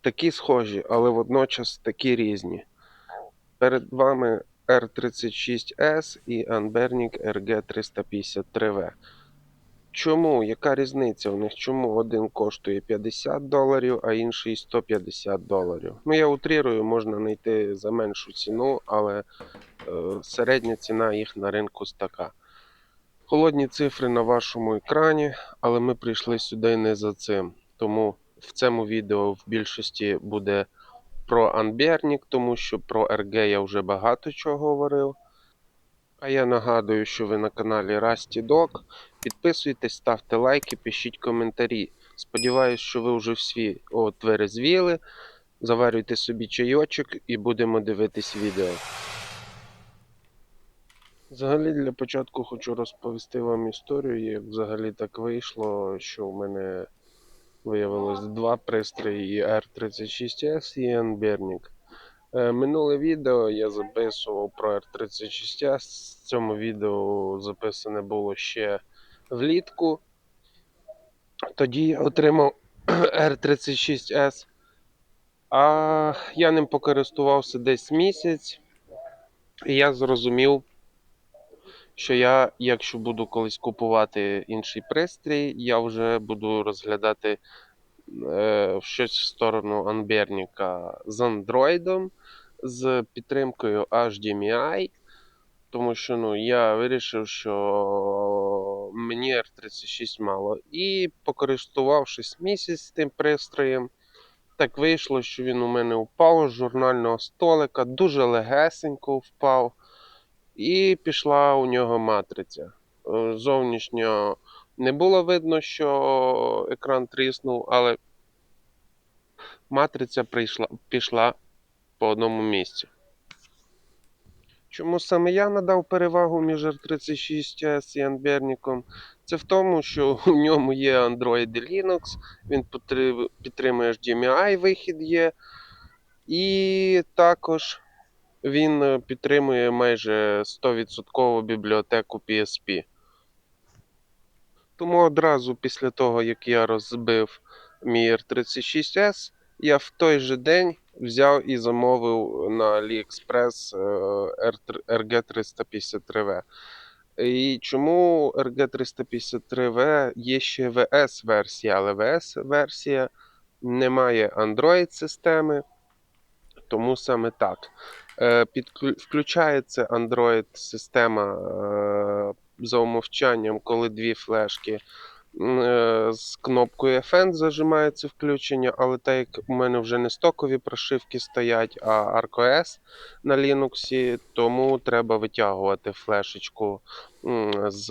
такі схожі, але водночас такі різні. Перед вами R36S і Anbernic RG353V. Чому? Яка різниця у них? Чому один коштує 50 доларів, а інший 150 доларів? Ну, я утрірую, можна знайти за меншу ціну, але е, середня ціна їх на ринку така. Холодні цифри на вашому екрані, але ми прийшли сюди не за цим. Тому в цьому відео в більшості буде про Anbernic, тому що про RG я вже багато чого говорив. А я нагадую, що ви на каналі Rusty Dog. Підписуйтесь, ставте лайки, пишіть коментарі. Сподіваюсь, що ви вже всі от вирезвіли. Заварюйте собі чайочок і будемо дивитись відео. Взагалі для початку хочу розповісти вам історію, як взагалі так вийшло, що в мене виявилось два пристрої і R36S і Anbernic. Е, Минуле відео я записував про R36S. В цьому відео записане було ще влітку. Тоді я отримав R36S. А я ним покористувався десь місяць, і я зрозумів, що я, якщо буду колись купувати інший пристрій, я вже буду розглядати е, щось в сторону Anbernic з Android, з підтримкою HDMI. Тому що ну, я вирішив, що мені R36 мало. І покористувавшись місяць тим пристроєм, так вийшло, що він у мене впав з журнального столика, дуже легесенько впав. І пішла у нього матриця. Е, Зовнішньо не було видно, що екран тріснув, але матриця прийшла, пішла по одному місці. Чому саме я надав перевагу між R36S і Anbernic? Це в тому, що у ньому є Android і Linux, він підтримує HDMI вихід є, і також він е, підтримує майже 100% бібліотеку PSP. Тому одразу після того, як я розбив мій R36S, я в той же день взяв і замовив на AliExpress е, RG353V. І чому RG353V є ще VS-версія, але VS-версія не має Android-системи, тому саме так. Е, Включається Android-система е, за умовчанням, коли дві флешки е, з кнопкою FN зажимається включення, але так як у мене вже не стокові прошивки стоять, а ArcOS на Linux, тому треба витягувати флешечку з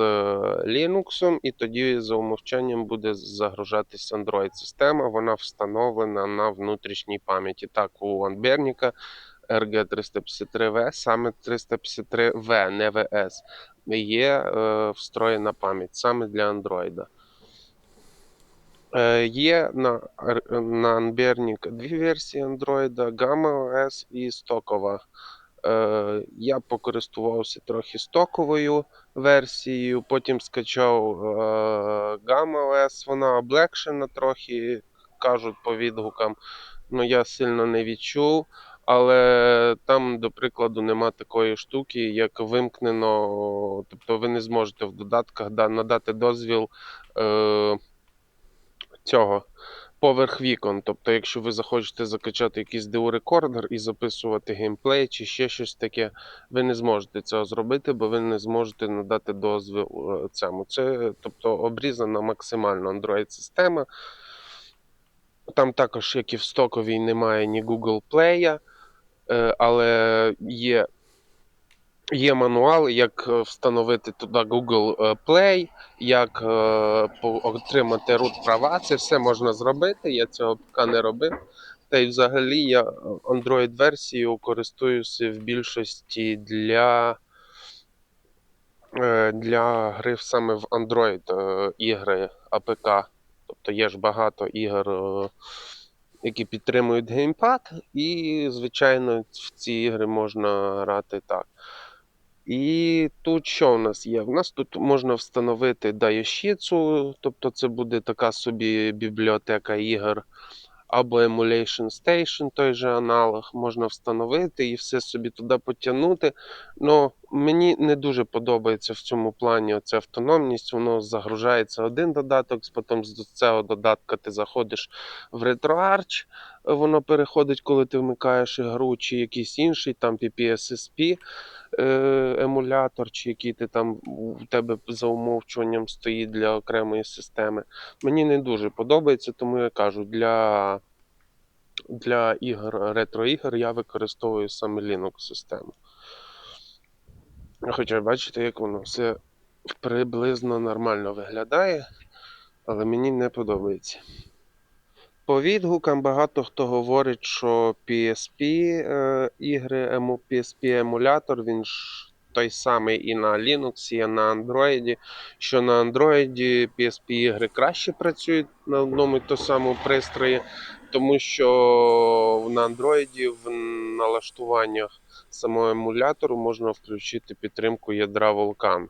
Linux, і тоді за умовчанням буде загружатись Android-система. Вона встановлена на внутрішній пам'яті. Так, у Anbernic RG353V, саме 353V, не VS, є е, встроєна пам'ять саме для Android. Е, є на, на Anbernic дві версії Android, Gamma OS і стокова. Е, я покористувався трохи стоковою версією, потім скачав е, Gamma OS, вона облегшена трохи, кажуть по відгукам. Ну, я сильно не відчув. Але там, до прикладу, нема такої штуки, як вимкнено. Тобто ви не зможете в додатках надати дозвіл е, цього поверх вікон. Тобто, якщо ви захочете закачати якийсь DU-рекордер і записувати геймплей чи ще щось таке, ви не зможете цього зробити, бо ви не зможете надати дозвіл е, цьому. Це тобто обрізана максимально Android-система. Там також, як і в стоковій, немає ні Google Play, але є, є мануал, як е, встановити туди Google е, Play, як е, отримати root права. Це все можна зробити. Я цього поки не робив. Та й взагалі я Android-версією користуюся в більшості для, е, для гри саме в Android е, ігри АПК. Тобто є ж багато ігор, е, які підтримують геймпад, і, звичайно, в ці ігри можна грати так. І тут що в нас є? В нас тут можна встановити Dayoshitsu, тобто це буде така собі бібліотека ігор. або Emulation Station, той же аналог, можна встановити і все собі туди потягнути. Ну, мені не дуже подобається в цьому плані оця автономність. Воно загружається один додаток, потім з цього додатка ти заходиш в RetroArch, воно переходить, коли ти вмикаєш ігру, чи якийсь інший, там PPSSP е, емулятор, чи який ти там у тебе за умовчуванням стоїть для окремої системи. Мені не дуже подобається, тому я кажу, для, для ігор, ретро-ігор я використовую саме Linux систему. Хоча бачите, як воно все приблизно нормально виглядає, але мені не подобається. По відгукам багато хто говорить, що PSP е, ігри, PSP емулятор, він ж той самий і на Linux, і на Android. Що на Android PSP ігри краще працюють на одному і тому самому пристрої, тому що на Android в налаштуваннях самого емулятору можна включити підтримку ядра Vulkan.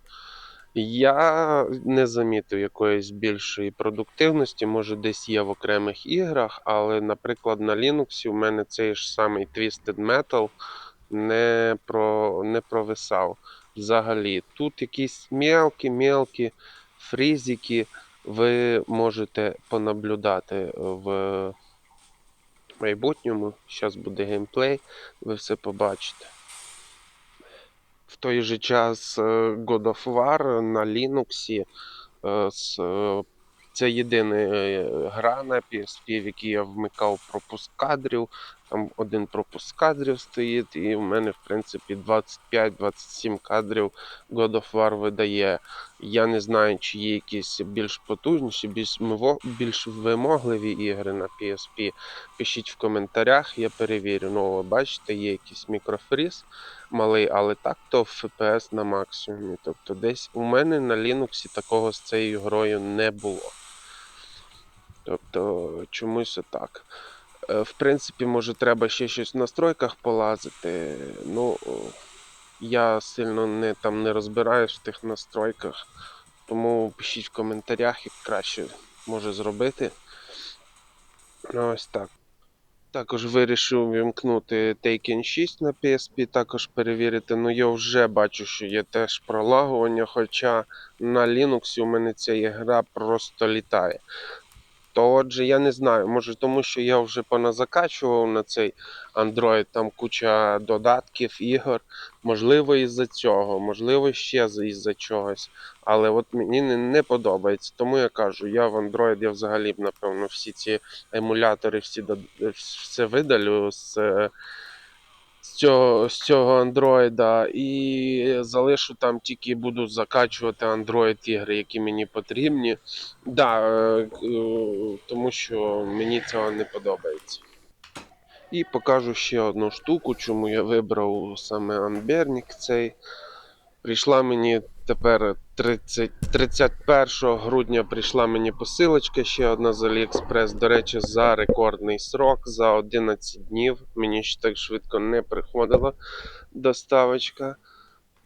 Я не замітив якоїсь більшої продуктивності, може десь є в окремих іграх, але, наприклад, на Linux у мене цей ж самий Twisted Metal не, про, не провисав взагалі. Тут якісь мелкі-мелкі фрізики ви можете понаблюдати в майбутньому. Зараз буде геймплей, ви все побачите. В той же час е, God of War на Linux. е, е, Це єдина гра на PSP, в якій я вмикав пропуск кадрів. Там один пропуск кадрів стоїть, і в мене, в принципі, 25-27 кадрів God of War видає. Я не знаю, чи є якісь більш потужніші, більш, більш вимогливі ігри на PSP. Пишіть в коментарях, я перевірю. Ну, бачите, є якийсь мікрофріз малий, але так то FPS на максимумі. Тобто десь у мене на Linux такого з цією грою не було. Тобто чомусь отак. Е, В принципі, може, треба ще щось в настройках полазити. Ну, я сильно не, там не розбираюсь в тих настройках. Тому пишіть в коментарях, як краще може зробити. Ось так. Також вирішив вімкнути Taken 6 на PSP, також перевірити. Ну я вже бачу, що є теж пролагування, хоча на Linux у мене ця гра просто літає. То отже, я не знаю, може тому, що я вже поназакачував на цей Android, там куча додатків, ігор. Можливо, із-за цього, можливо, ще із-за чогось. Але от мені не, не подобається. Тому я кажу, я в Android я взагалі б, напевно, всі ці емулятори, всі все видалю з, з, цього, з цього Android і залишу там тільки буду закачувати Android ігри, які мені потрібні. Да, е, е, тому що мені цього не подобається. І покажу ще одну штуку, чому я вибрав саме Анбернік цей. Прийшла мені тепер 30, 31 грудня прийшла мені посилочка ще одна з AliExpress. До речі, за рекордний срок, за 11 днів. Мені ще так швидко не приходила доставочка.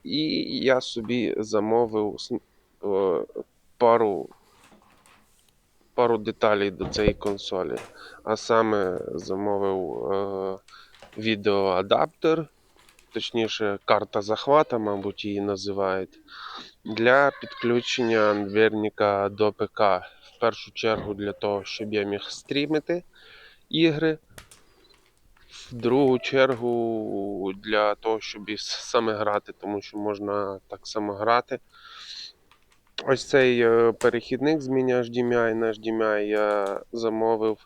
І я собі замовив пару, пару деталей до цієї консолі. А саме замовив е, відеоадаптер, точніше, карта захвата, мабуть, її називають, для підключення анверніка до ПК. В першу чергу для того, щоб я міг стрімити ігри. В другу чергу для того, щоб і саме грати, тому що можна так само грати. Ось цей е, перехідник з міні HDMI на HDMI я замовив.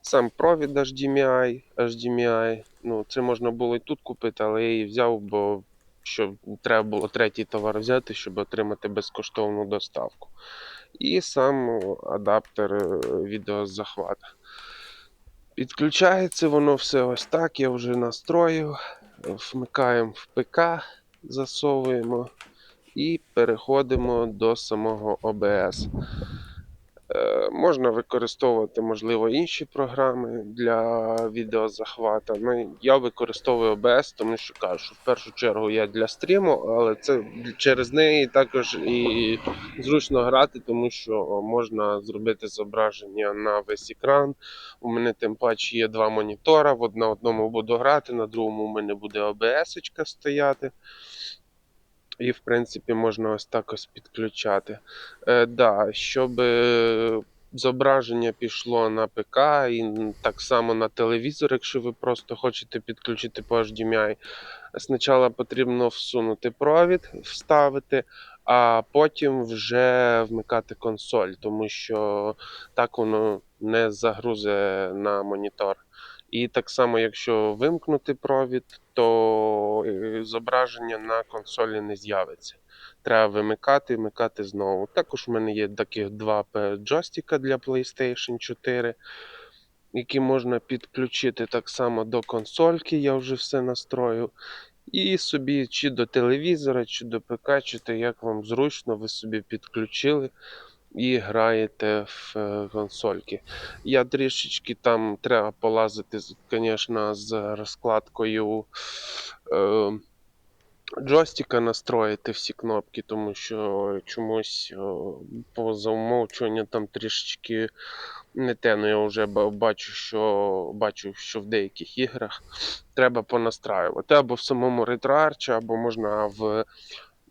Сам провід HDMI, HDMI. Ну, це можна було і тут купити, але я її взяв, бо щоб треба було третій товар взяти, щоб отримати безкоштовну доставку. І сам адаптер е, відеозахвата. Підключається воно все ось так, я вже настроїв. Вмикаємо в ПК, засовуємо і переходимо до самого OBS. Е, Можна використовувати, можливо, інші програми для відеозахвата. Ну, я використовую OBS, тому що кажу, що в першу чергу я для стріму, але це через неї також і зручно грати, тому що можна зробити зображення на весь екран. У мене тим паче є два монітора. В одному буду грати, на другому у мене буде OBS стояти. І, в принципі, можна ось так ось підключати. Е, да, щоб е, зображення пішло на ПК і так само на телевізор, якщо ви просто хочете підключити по HDMI. Спочатку потрібно всунути провід, вставити, а потім вже вмикати консоль, тому що так воно не загрузе на монітор. І так само, якщо вимкнути провід, то е, зображення на консолі не з'явиться. Треба вимикати, вмикати знову. Також в мене є таких два джойстика для PlayStation 4, які можна підключити так само до консольки, я вже все настроїв. І собі чи до телевізора, чи до ПК, чи то як вам зручно, ви собі підключили і граєте в е, консольки. Я трішечки там треба полазити, звісно, з розкладкою е, джойстика настроїти всі кнопки, тому що чомусь о, по замовчуванню там трішечки не те. Ну я вже бачу, що бачу, що в деяких іграх треба понастраювати. Або в самому RetroArch, або можна в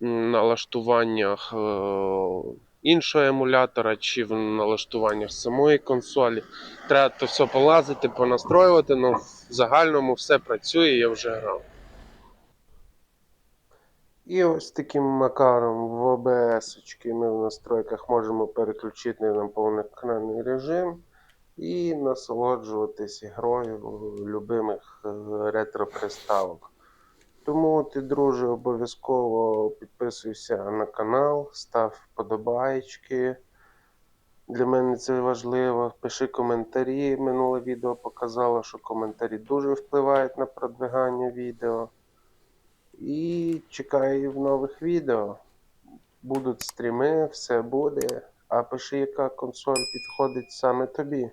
налаштуваннях. е, Іншого емулятора чи в налаштуваннях самої консолі. Треба то все полазити, понастроювати, але в загальному все працює, я вже грав. І ось таким макаром в OBS ми в настройках можемо переключити на повноекранний режим і насолоджуватись грою любимих е, ретро-приставок. Тому ти, друже, обов'язково підписуйся на канал, став вподобайки. Для мене це важливо. Пиши коментарі. Минуле відео показало, що коментарі дуже впливають на продвигання відео. І чекаю в нових відео. Будуть стріми, все буде. А пиши, яка консоль підходить саме тобі.